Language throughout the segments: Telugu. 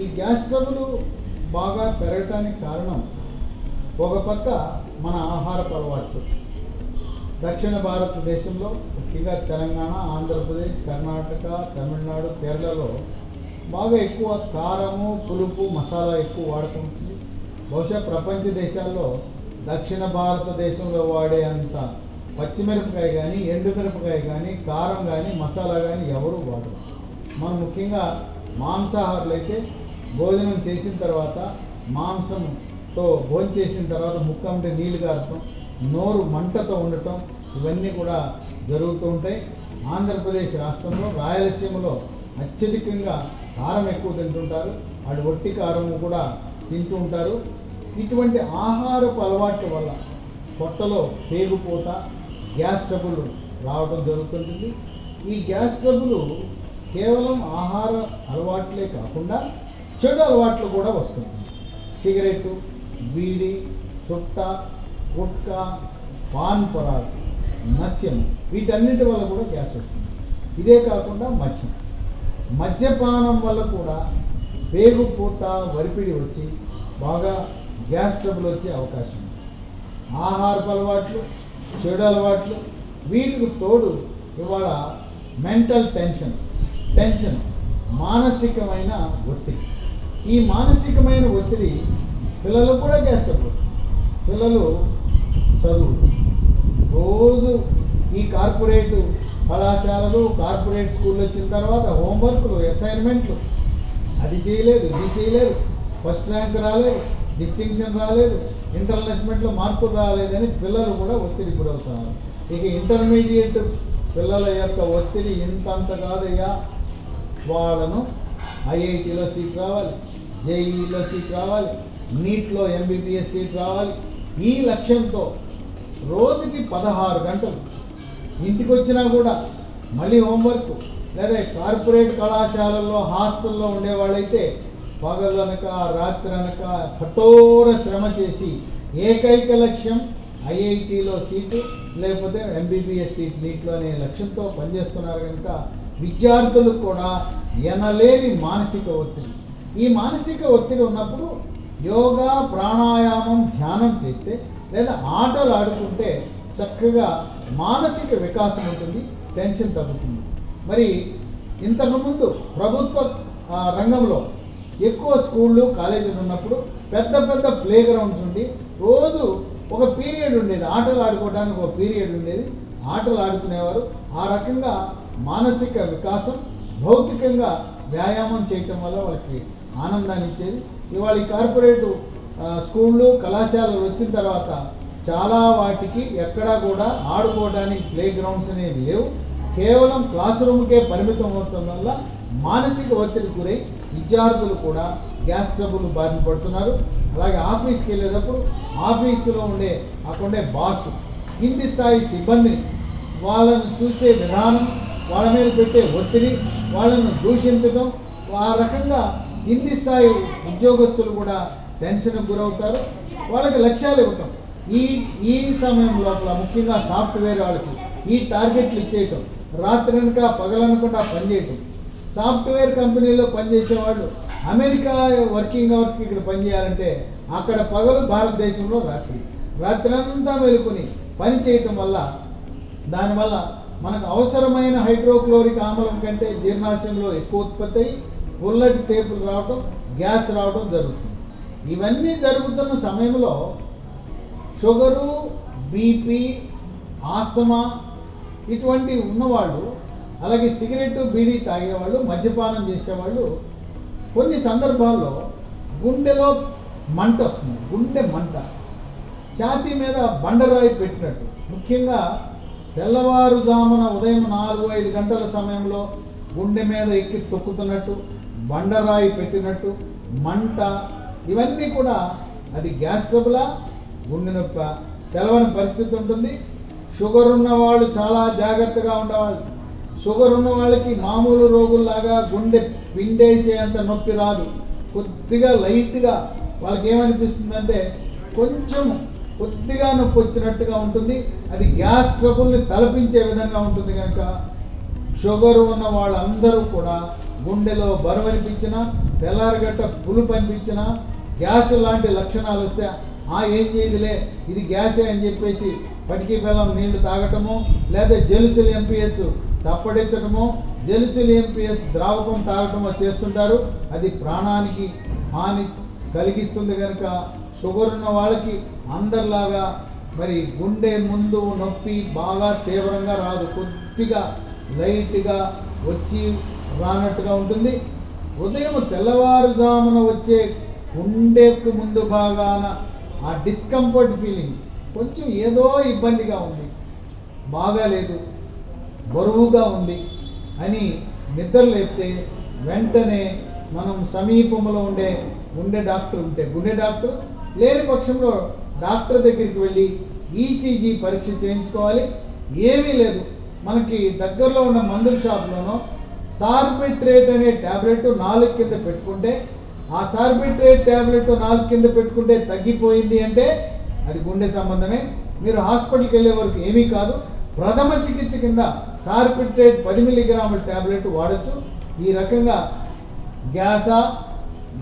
ఈ గ్యాస్ ట్రబుల్ బాగా పెరగటానికి కారణం ఒక పక్క మన ఆహారపు అలవాట్లు. దక్షిణ భారతదేశంలో ముఖ్యంగా తెలంగాణ ఆంధ్రప్రదేశ్ కర్ణాటక తమిళనాడు కేరళలో బాగా ఎక్కువ కారము పులుపు మసాలా ఎక్కువ వాడకం బహుశా ప్రపంచ దేశాల్లో దక్షిణ భారతదేశంలో వాడే అంత పచ్చిమిరపకాయ కానీ ఎండుమిరపకాయ కానీ కారం కానీ మసాలా కానీ ఎవరు వాడరు. మనం ముఖ్యంగా మాంసాహారులు అయితే భోజనం చేసిన తర్వాత మాంసంతో భోజనం చేసిన తర్వాత ముక్క ఉంటే నీళ్ళు కారటం నోరు మంటతో ఉండటం ఇవన్నీ కూడా జరుగుతూ ఉంటాయి. ఆంధ్రప్రదేశ్ రాష్ట్రంలో రాయలసీమలో అత్యధికంగా కారం ఎక్కువ తింటుంటారు. వాటి ఒట్టి కారం కూడా తింటూ ఉంటారు. ఇటువంటి ఆహారపు అలవాట్ల వల్ల పొట్టలో పేగుపోత గ్యాస్ ట్రబుల్ రావడం జరుగుతుంటుంది. ఈ గ్యాస్ ట్రబుల్ కేవలం ఆహార అలవాట్లే కాకుండా చెడు అలవాట్లు కూడా వస్తుంది సిగరెట్టు బీడి చుట్ట గుట్కా పాన్ పొరాలు మత్స్యం వీటన్నిటి వల్ల కూడా గ్యాస్ వస్తుంది. ఇదే కాకుండా మద్యం. మద్యపానం వల్ల కూడా పేగు పూట వరిపిడి వచ్చి బాగా గ్యాస్ ట్రబుల్ వచ్చే అవకాశం ఉంది. ఆహారపు అలవాట్లు చెడు అలవాట్లు వీటికి తోడు ఇవాళ మెంటల్ టెన్షన్. టెన్షన్ మానసికమైన ఒత్తిడి. ఈ మానసికమైన ఒత్తిడి పిల్లలు కూడా గ్యాస్ పిల్లలు చదువు రోజు ఈ కార్పొరేట్ కళాశాలలు కార్పొరేట్ స్కూల్ వచ్చిన తర్వాత హోంవర్క్లు అసైన్మెంట్లు. అది చేయలేదు ఇది చేయలేదు. ఫస్ట్ ర్యాంక్ రాలేదు డిస్టింక్షన్ రాలేదు ఇంటర్నేషనల్మెంట్లో మార్పులు రాలేదని పిల్లలు కూడా ఒత్తిడి గురవుతున్నారు ఇక ఇంటర్మీడియట్ పిల్లల యొక్క ఒత్తిడి ఇంతంత కాదయ్యా. వాళ్ళను ఐఐటీలో సీట్ రావాలి జేఈలో సీట్ రావాలి నీట్లో ఎంబీబీఎస్ సీట్ రావాలి. ఈ లక్ష్యంతో రోజుకి పదహారు గంటలు ఇంటికి వచ్చినా కూడా మళ్ళీ హోంవర్క్ లేదా కార్పొరేట్ కళాశాలల్లో హాస్టల్లో ఉండేవాళ్ళైతే పగలనక రాత్రి అనక కఠోర శ్రమ చేసి ఏకైక లక్ష్యం ఐఐటిలో సీటు లేకపోతే ఎంబీబీఎస్ సీట్. నీట్లో అనే లక్ష్యంతో పనిచేస్తున్నారు కనుక విద్యార్థులకు కూడా ఎనలేని మానసిక ఒత్తిడి. ఈ మానసిక ఒత్తిడి ఉన్నప్పుడు యోగా ప్రాణాయామం ధ్యానం చేస్తే లేదా ఆటలు ఆడుకుంటే చక్కగా మానసిక వికాసం ఉంటుంది టెన్షన్ తగ్గుతుంది. మరి ఇంతకుముందు ప్రభుత్వ రంగంలో ఎక్కువ స్కూళ్ళు కాలేజీలు ఉన్నప్పుడు పెద్ద పెద్ద ప్లే గ్రౌండ్స్ ఉండి రోజు ఒక పీరియడ్ ఉండేది. ఆటలు ఆడుకోవడానికి ఒక పీరియడ్ ఉండేది. ఆటలు ఆడుకునేవారు. ఆ రకంగా మానసిక వికాసం భౌతికంగా వ్యాయామం చేయటం వల్ల వాళ్ళకి ఆనందాన్ని ఇచ్చేది. ఇవాళ ఈ కార్పొరేటు స్కూళ్ళు కళాశాలలు వచ్చిన తర్వాత చాలా వాటికి ఎక్కడా కూడా ఆడుకోవడానికి ప్లే గ్రౌండ్స్ అనేవి లేవు. కేవలం క్లాస్ రూమ్కే పరిమితం అవటం వల్ల మానసిక ఒత్తిడి గురై విద్యార్థులు కూడా గ్యాస్ ట్రబుల్ బారిన పడుతున్నారు. అలాగే ఆఫీస్కి వెళ్ళేటప్పుడు ఆఫీసులో ఉండే అక్కడ ఉండే బాసు కింది స్థాయి సిబ్బందిని వాళ్ళను చూసే విధానం వాళ్ళ మీద పెట్టే ఒత్తిడి వాళ్ళను దూషించడం ఆ రకంగా కింది స్థాయి ఉద్యోగస్తులు కూడా టెన్షన్కి గురవుతారు. వాళ్ళకి లక్ష్యాలు ఇవ్వటం. ఈ ఈ సమయం లోపల ముఖ్యంగా సాఫ్ట్వేర్ వాళ్ళకి ఈ టార్గెట్లు ఇచ్చేయటం. రాత్రి వెనుక పగలనకుండా పనిచేయటం. సాఫ్ట్వేర్ కంపెనీలో పనిచేసే వాళ్ళు అమెరికా వర్కింగ్ అవర్స్కి ఇక్కడ పనిచేయాలంటే అక్కడ పగలు భారతదేశంలో రాత్రి. రాత్రి అంతా మేలుకొని పని చేయటం వల్ల దానివల్ల మనకు అవసరమైన హైడ్రోక్లోరిక్ ఆమ్లం కంటే జీర్ణాశయంలో ఎక్కువ ఉత్పత్తి అయ్యి బుల్లటి తేపులు రావటం గ్యాస్ రావటం జరుగుతుంది. ఇవన్నీ జరుగుతున్న సమయంలో షుగరు బీపీ ఆస్తమా ఇటువంటి ఉన్నవాళ్ళు అలాగే సిగరెట్ బీడీ తాగేవాళ్ళు మద్యపానం చేసేవాళ్ళు కొన్ని సందర్భాల్లో గుండెలో మంట వస్తుంది. గుండె మంట. ఛాతీ మీద బండరాయి పెట్టినట్టు. ముఖ్యంగా తెల్లవారుజామున ఉదయం నాలుగు ఐదు గంటల సమయంలో గుండె మీద ఎక్కి తొక్కుతున్నట్టు బండరాయి పెట్టినట్టు మంట ఇవన్నీ కూడా అది గ్యాస్ ట్రబులా? గుండె నొప్ప. తెలవని పరిస్థితి ఉంటుంది. షుగర్ ఉన్న వాళ్ళు చాలా జాగ్రత్తగా ఉండవాలి. షుగర్ ఉన్న వాళ్ళకి మామూలు రోగుల్లాగా గుండె పిండేసేంత నొప్పి రాదు. కొద్దిగా లైట్గా వాళ్ళకి ఏమనిపిస్తుందంటే కొంచెం కొద్దిగా నొప్పి వచ్చినట్టుగా ఉంటుంది. అది గ్యాస్ ట్రబుల్ని తలపించే విధంగా ఉంటుంది కనుక షుగర్ ఉన్న వాళ్ళందరూ కూడా గుండెలో బరువు అనిపించినా తెల్లారగట్ట పులుపు అనిపించినా గ్యాస్ లాంటి లక్షణాలు వస్తే ఆ ఏం చేయదులే ఇది గ్యాసే అని చెప్పేసి పటికీ బెల్లం నీళ్ళు తాగటము లేదా జెలుసులు ఎంపీఎస్ చప్పడించటము జెలుసులు ఎంపీఎస్ ద్రావకం తాగటమో చేస్తుంటారు. అది ప్రాణానికి హాని కలిగిస్తుంది కనుక షుగర్ ఉన్న వాళ్ళకి అందరిలాగా మరి గుండె ముందు నొప్పి బాగా తీవ్రంగా రాదు. కొద్దిగా లైట్గా వచ్చి రానట్టుగా ఉంటుంది. ఉదయం తెల్లవారుజామున వచ్చే గుండెకు ముందు భాగాన ఆ డిస్కంఫర్ట్ ఫీలింగ్ కొంచెం ఏదో ఇబ్బందిగా ఉంది. బాగాలేదు బరువుగా ఉంది అని నిద్ర లేపితే వెంటనే మనం సమీపంలో ఉండే గుండె డాక్టర్ ఉంటే గుండె డాక్టర్ లేని పక్షంలో డాక్టర్ దగ్గరికి వెళ్ళి ఈసీజీ పరీక్ష చేయించుకోవాలి. ఏమీ లేదు. మనకి దగ్గరలో ఉన్న మందుల షాప్లోనో సార్బిట్రేట్ అనే ట్యాబ్లెట్ నాలుగు కింద పెట్టుకుంటే ఆ సార్బిట్రేట్ ట్యాబ్లెట్ నాలుగు కింద పెట్టుకుంటే తగ్గిపోయింది అంటే అది గుండె సంబంధమే. మీరు హాస్పిటల్కి వెళ్ళే వరకు ఏమీ కాదు. ప్రథమ చికిత్స కింద సార్బిట్రేట్ పది మిల్లీగ్రాముల ట్యాబ్లెట్ వాడచ్చు. ఈ రకంగా గ్యాసా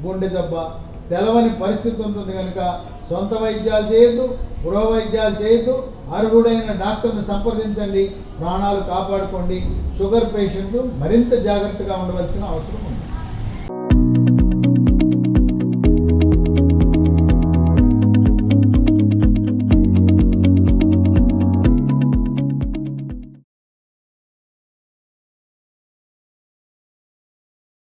గుండె జబ్బా తెలవని పరిస్థితి ఉంటుంది కనుక సొంత వైద్యాలు చేయొద్దు గృహ వైద్యాలు చేయొద్దు అర్హుడైన డాక్టర్ని సంప్రదించండి ప్రాణాలు కాపాడుకోండి షుగర్ పేషెంట్లు మరింత జాగ్రత్తగా ఉండవలసిన అవసరం ఉంది.